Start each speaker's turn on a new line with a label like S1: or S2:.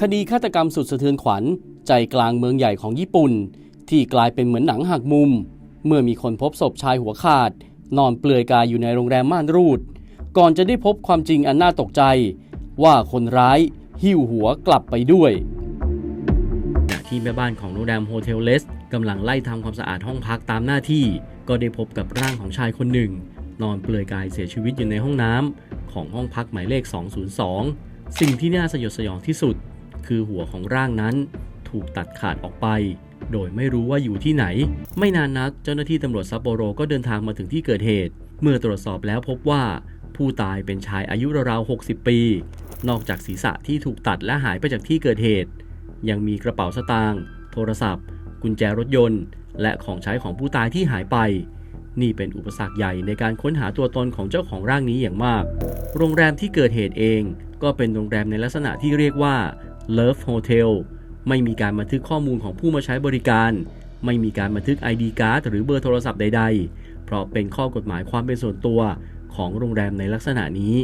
S1: คดีฆาตกรรมสุดสะเทือนขวัญ ใจกลางเมืองใหญ่ของญี่ปุ่น ที่กลายเป็นเหมือนหนังหักมุม เมื่อมีคนพบศพชายหัวขาด นอนเปลือยกายอยู่ในโรงแรมม่านรูด ก่อนจะได้พบความจริงอันน่าตกใจ ว่าคนร้ายหิ้วหัวกลับไปด้วยขณะที่แม่บ้านของโรงแรมโฮเทลเลสกำลังไล่ทำความสะอาดห้องพักตามหน้าที่ ก็ได้พบกับร่างของชายคนหนึ่ง นอนเปลือยกายเสียชีวิตอยู่ในห้องน้ำของห้องพักหมายเลข 202 สิ่งที่น่าสยดสยองที่สุด คือหัวของร่างนั้นถูกตัดขาดออกไป โดยไม่รู้ว่าอยู่ที่ไหน ไม่นานนักเจ้าหน้าที่ตำรวจซัปโปโรก็เดินทางมาถึงที่เกิดเหตุ เมื่อตรวจสอบแล้วพบว่าผู้ตายเป็นชายอายุราวๆ 60 ปี นอกจากศีรษะที่ถูกตัดและหายไปจากที่เกิดเหตุ ยังมีกระเป๋าสตางค์ โทรศัพท์ กุญแจรถยนต์ และของใช้ของผู้ตายที่หายไป นี่เป็นอุปสรรคใหญ่ในการค้นหาตัวตนของเจ้าของร่างนี้อย่างมาก โรงแรมที่เกิดเหตุเอง ก็เป็นโรงแรมในลักษณะที่เรียกว่า Love Hotel ไม่มีการบันทึกข้อมูลของผู้มาใช้บริการ ไม่มีการบันทึก ID card หรือเบอร์โทรศัพท์ใด ๆ เพราะเป็นข้อกฎหมายความเป็นส่วนตัวของโรงแรมในลักษณะนี้